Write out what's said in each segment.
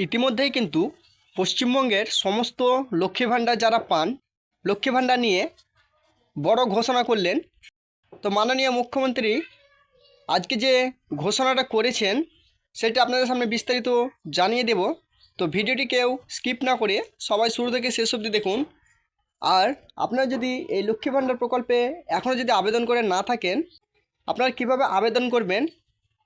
ইতিমধ্যেই কিন্তু পশ্চিমবঙ্গের সমস্ত লক্ষ্মী ভাণ্ডার যারা পান, লক্ষ্মী ভাণ্ডার নিয়ে বড় ঘোষণা করলেন। তো মাননীয় মুখ্যমন্ত্রী, আজকে যে ঘোষণাটা করেছেন, সেটা আপনাদের সামনে বিস্তারিত জানিয়ে দেব। তো ভিডিওটি কেউ স্কিপ না করে সবাই শুরু থেকে শেষ অবধি দেখুন। আর আপনারা যদি এই লক্ষ্মী ভাণ্ডার প্রকল্পে এখনও যদি আবেদন করে না থাকেন, আপনারা কীভাবে আবেদন করবেন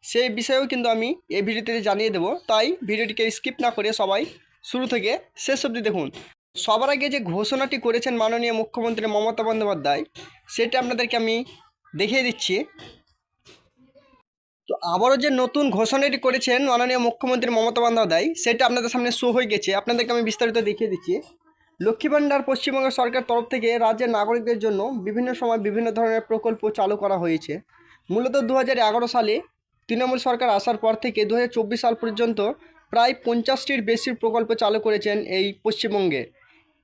সেই বিষয়েও কিন্তু আমি এই ভিডিওতে জানিয়ে দেবো। তাই ভিডিওটিকে স্কিপ না করে সবাই শুরু থেকে শেষ অবধি দেখুন। সবার আগে যে ঘোষণাটি করেছেন মাননীয় মুখ্যমন্ত্রী মমতা বন্দ্যোপাধ্যায়, সেটা আপনাদেরকে আমি দেখিয়ে দিচ্ছি। তো আবারও যে নতুন ঘোষণাটি করেছেন মাননীয় মুখ্যমন্ত্রী মমতা বন্দ্যোপাধ্যায়, সেটা আপনাদের সামনে শো হয়ে গেছে। আপনাদেরকে আমি বিস্তারিত দেখিয়ে দিচ্ছি। লক্ষ্মী ভাণ্ডার পশ্চিমবঙ্গ সরকার তরফ থেকে রাজ্যের নাগরিকদের জন্য বিভিন্ন সময় বিভিন্ন ধরনের প্রকল্প চালু করা হয়েছে। মূলত দু হাজার এগারো সালে তৃণমূল সরকার আসার পর থেকে দু হাজার চব্বিশ সাল পর্যন্ত প্রায় পঞ্চাশটির বেশি প্রকল্প চালু করেছেন এই পশ্চিমবঙ্গে।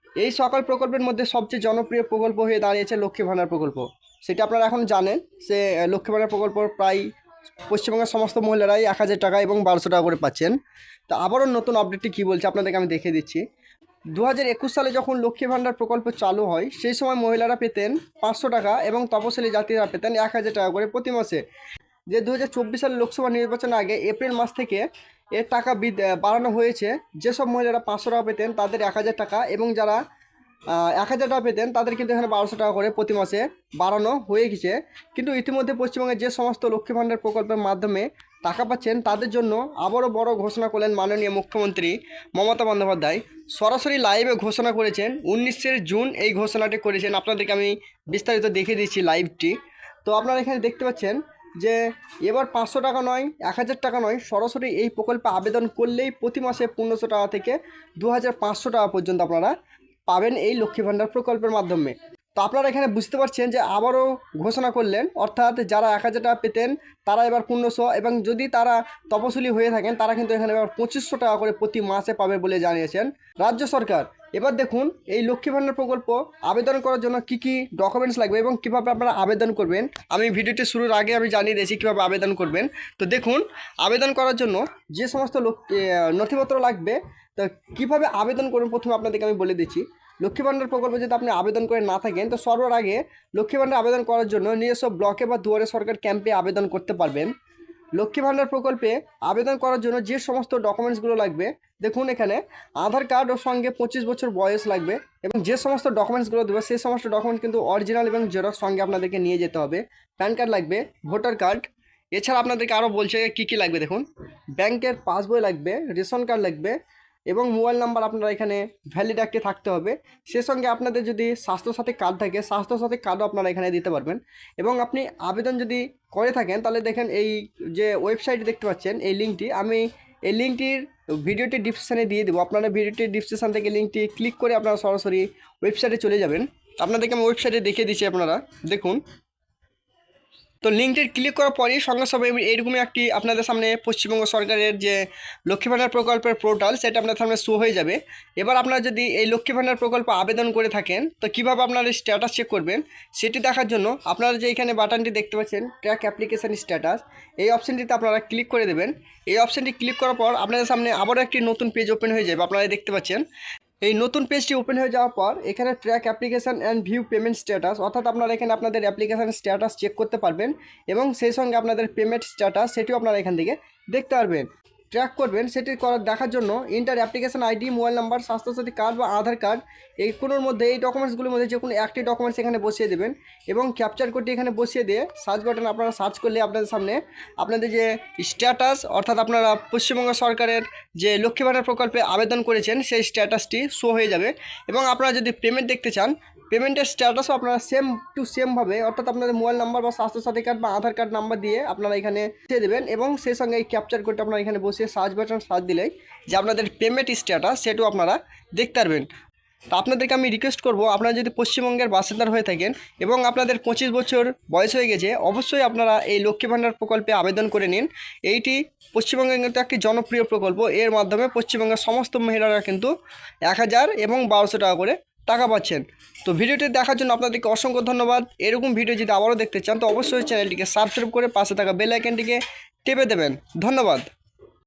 এই সকল প্রকল্পের মধ্যে সবচেয়ে জনপ্রিয় প্রকল্প হয়ে দাঁড়িয়েছে লক্ষ্মী ভাণ্ডার প্রকল্প। সেটা আপনারা এখন জানেন সে লক্ষ্মী ভাণ্ডার প্রকল্প প্রায় পশ্চিমবঙ্গের সমস্ত মহিলারাই এক হাজার টাকা এবং বারোশো টাকা করে পাচ্ছেন। তো আবারও নতুন আপডেটটি কী বলছে আপনাদেরকে আমি দেখে দিচ্ছি। দু হাজার একুশ সালে যখন লক্ষ্মী ভাণ্ডার প্রকল্প চালু হয়, সেই সময় মহিলারা পেতেন পাঁচশো টাকা এবং তপশিলি জাতিরা পেতেন এক হাজার টাকা করে প্রতি মাসে। যে দু হাজার চব্বিশ সালে লোকসভা নির্বাচনের আগে এপ্রিল মাস থেকে এর টাকা বাড়ানো হয়েছে। যেসব মহিলারা পাঁচশো টাকা পেতেন তাদের এক হাজার টাকা এবং যারা এক হাজার টাকা পেতেন তাদের কিন্তু এখানে বারোশো টাকা করে প্রতি মাসে বাড়ানো হয়ে গেছে। কিন্তু ইতিমধ্যে পশ্চিমবঙ্গে যে সমস্ত লক্ষ্মী ভাণ্ডার প্রকল্পের মাধ্যমে টাকা পাচ্ছেন তাদের জন্য আবারও বড় ঘোষণা করলেন মাননীয় মুখ্যমন্ত্রী মমতা বন্দ্যোপাধ্যায়। সরাসরি লাইভে ঘোষণা করেছেন উনিশে জুন এই ঘোষণাটি করেছেন। আপনাদেরকে আমি বিস্তারিত দেখিয়ে দিচ্ছি লাইভটি। তো আপনারা এখানে দেখতে পাচ্ছেন যে এবার পাঁচশো টাকা নয়, এক হাজার টাকা নয়, সরাসরি এই প্রকল্পে আবেদন করলেই প্রতি মাসে পনেরোশো টাকা থেকে দু হাজার পাঁচশো টাকা পর্যন্ত আপনারা পাবেন এই লক্ষ্মী ভাণ্ডার প্রকল্পের মাধ্যমে। তো আপনারা এখানে বুঝতে পারছেন যে আবারও ঘোষণা করলেন, অর্থাৎ যারা এক হাজার টাকা পেতেন, তারা এবার পনেরোশো এবং যদি তারা তপশিলি হয়ে থাকেন, তারা কিন্তু এখানে এবার পঁচিশশো টাকা করে প্রতি মাসে পাবে বলে জানিয়েছেন রাজ্য সরকার। এবার দেখুন, এই লক্ষ্মী ভাণ্ডার প্রকল্প আবেদন করার জন্য কি কি ডকুমেন্টস লাগবে এবং কীভাবে আপনারা আবেদন করবেন? আমি ভিডিওটি শুরুর আগে আমি জানিয়ে দিয়েছি কীভাবে আবেদন করবেন। তো দেখুন, আবেদন করার জন্য যে সমস্ত নথিপত্র লাগবে, তো কীভাবে আবেদন করবেন প্রথমে আপনাদেরকে আমি বলে দিচ্ছি। লক্ষ্মী ভাণ্ডার প্রকল্পে যদি আপনি আবেদন করে না থাকেন, তো সর্বার আগে লক্ষ্মী ভাণ্ডার আবেদন করার জন্য নিজস্ব ব্লকে বা দুয়ারে সরকার ক্যাম্পে আবেদন করতে পারবেন। লক্ষ্মী ভাণ্ডার প্রকল্পে আবেদন করার জন্য যে সমস্ত ডকুমেন্টসগুলো লাগবে, দেখুন এখানে আধার কার্ড ও সঙ্গে পঁচিশ বছর বয়স লাগবে এবং যে সমস্ত ডকুমেন্টসগুলো দেবে, সেই সমস্ত ডকুমেন্টস কিন্তু অরিজিনাল এবং জেরক্স সঙ্গে আপনাদেরকে নিয়ে যেতে হবে। প্যান কার্ড লাগবে, ভোটার কার্ড, এছাড়া আপনাদেরকে আরও বলছে কী কী লাগবে দেখুন। ব্যাংকের পাসবই লাগবে, রেশন কার্ড লাগবে এবং মোবাইল নাম্বার আপনারা এখানে ভ্যালিড একটি থাকতে হবে। সে সঙ্গে আপনাদের যদি স্বাস্থ্যসাথী কার্ড থাকে, স্বাস্থ্যসাথী কার্ডও আপনারা এখানে দিতে পারবেন। এবং আপনি আবেদন যদি করে থাকেন, তাহলে দেখেন এই যে ওয়েবসাইট দেখতে পাচ্ছেন, এই লিঙ্কটি আমি এই লিঙ্কটির ভিডিওটি ডিসক্রিপশানে দিয়ে দেবো। আপনারা ভিডিওটির ডিসক্রিপশান থেকে লিঙ্কটি ক্লিক করে আপনারা সরাসরি ওয়েবসাইটে চলে যাবেন। আপনাদেরকে আমি ওয়েবসাইটে দেখিয়ে দিচ্ছি আপনারা। দেখুন তো লিঙ্কটি ক্লিক করার পরেই সঙ্গে সঙ্গে আমি এইরকমই একটি আপনাদের সামনে পশ্চিমবঙ্গ সরকারের যে লক্ষ্মী ভাণ্ডার প্রকল্পের পোর্টাল সেটা আপনার সামনে শো হয়ে যাবে। এবার আপনারা যদি এই লক্ষ্মী ভাণ্ডার প্রকল্প আবেদন করে থাকেন, তো কীভাবে আপনারা স্ট্যাটাস চেক করবেন, সেটি দেখার জন্য আপনারা যে এখানে বাটনটি দেখতে পাচ্ছেন ট্র্যাক অ্যাপ্লিকেশান স্ট্যাটাস এই অপশানটিতে আপনারা ক্লিক করে দেবেন। এই অপশানটি ক্লিক করার পর আপনাদের সামনে আবারও একটি নতুন পেজ ওপেন হয়ে যাবে, আপনারা দেখতে পাচ্ছেন। এই নতুন পেজটি ওপেন হয়ে যাওয়ার পর এখানে track application and view payment status অর্থাৎ আপনারা এখানে আপনাদের অ্যাপ্লিকেশান স্ট্যাটাস চেক করতে পারবেন এবং সেই সঙ্গে আপনাদের পেমেন্ট স্ট্যাটাস সেটিও আপনারা এখান থেকে দেখতে পারবেন। ট্র্যাক করবেন, সেটি করার দেখার জন্য enter application ID mobile number Swasthya Sathi card বা আধার কার্ড এই কোনোর মধ্যে, এই ডকুমেন্টসগুলোর মধ্যে যে কোনো একটি ডকুমেন্টস এখানে বসিয়ে দেবেন এবং ক্যাপচার কোডটি এখানে বসিয়ে দিয়ে সার্চ বাটন আপনারা সার্চ করলে আপনাদের সামনে আপনাদের যে স্ট্যাটাস অর্থাৎ আপনারা পশ্চিমবঙ্গ সরকারের যে লক্ষ্মী ভাণ্ডার প্রকল্পে আবেদন করেছেন, সেই স্ট্যাটাসটি শো হয়ে যাবে এবং আপনারা যদি পেমেন্ট দেখতে চান পেমেন্টের স্ট্যাটাসও আপনারা সেম টু সেমভাবে অর্থাৎ আপনাদের মোবাইল নাম্বার বা স্বাস্থ্য স্বাস্থ্যসাথী কার্ড বা আধার কার্ড নাম্বার দিয়ে আপনারা এখানে দিয়ে দেবেন এবং সেই সঙ্গে এই ক্যাপচার কোডটা আপনারা এখানে বসিয়ে সার্চ বাটন সার্চ দিলেই যে আপনাদের পেমেন্ট স্ট্যাটাস সেটাও আপনারা দেখতে পারবেন। তো আপনাদেরকে আমি রিকোয়েস্ট করব, আপনারা যদি পশ্চিমবঙ্গের বাসিন্দার হয়ে থাকেন এবং আপনাদের পঁচিশ বছর বয়স হয়ে গেছে, অবশ্যই আপনারা এই লক্ষ্মী ভাণ্ডার প্রকল্পে আবেদন করে নিন। এইটি পশ্চিমবঙ্গের কিন্তু একটি জনপ্রিয় প্রকল্প, এর মাধ্যমে পশ্চিমবঙ্গের সমস্ত মহিলারা কিন্তু এক হাজার এবং বারোশো টাকা করে টাকা পাচ্ছেন। তো ভিডিওটি দেখার জন্য আপনাদেরকে অসংখ্য ধন্যবাদ। এরকম ভিডিও যদি আবারও দেখতে চান, তো অবশ্যই চ্যানেলটিকে সাবস্ক্রাইব করে পাশে থাকা বেল আইকনটিকে টেপে দেবেন। ধন্যবাদ।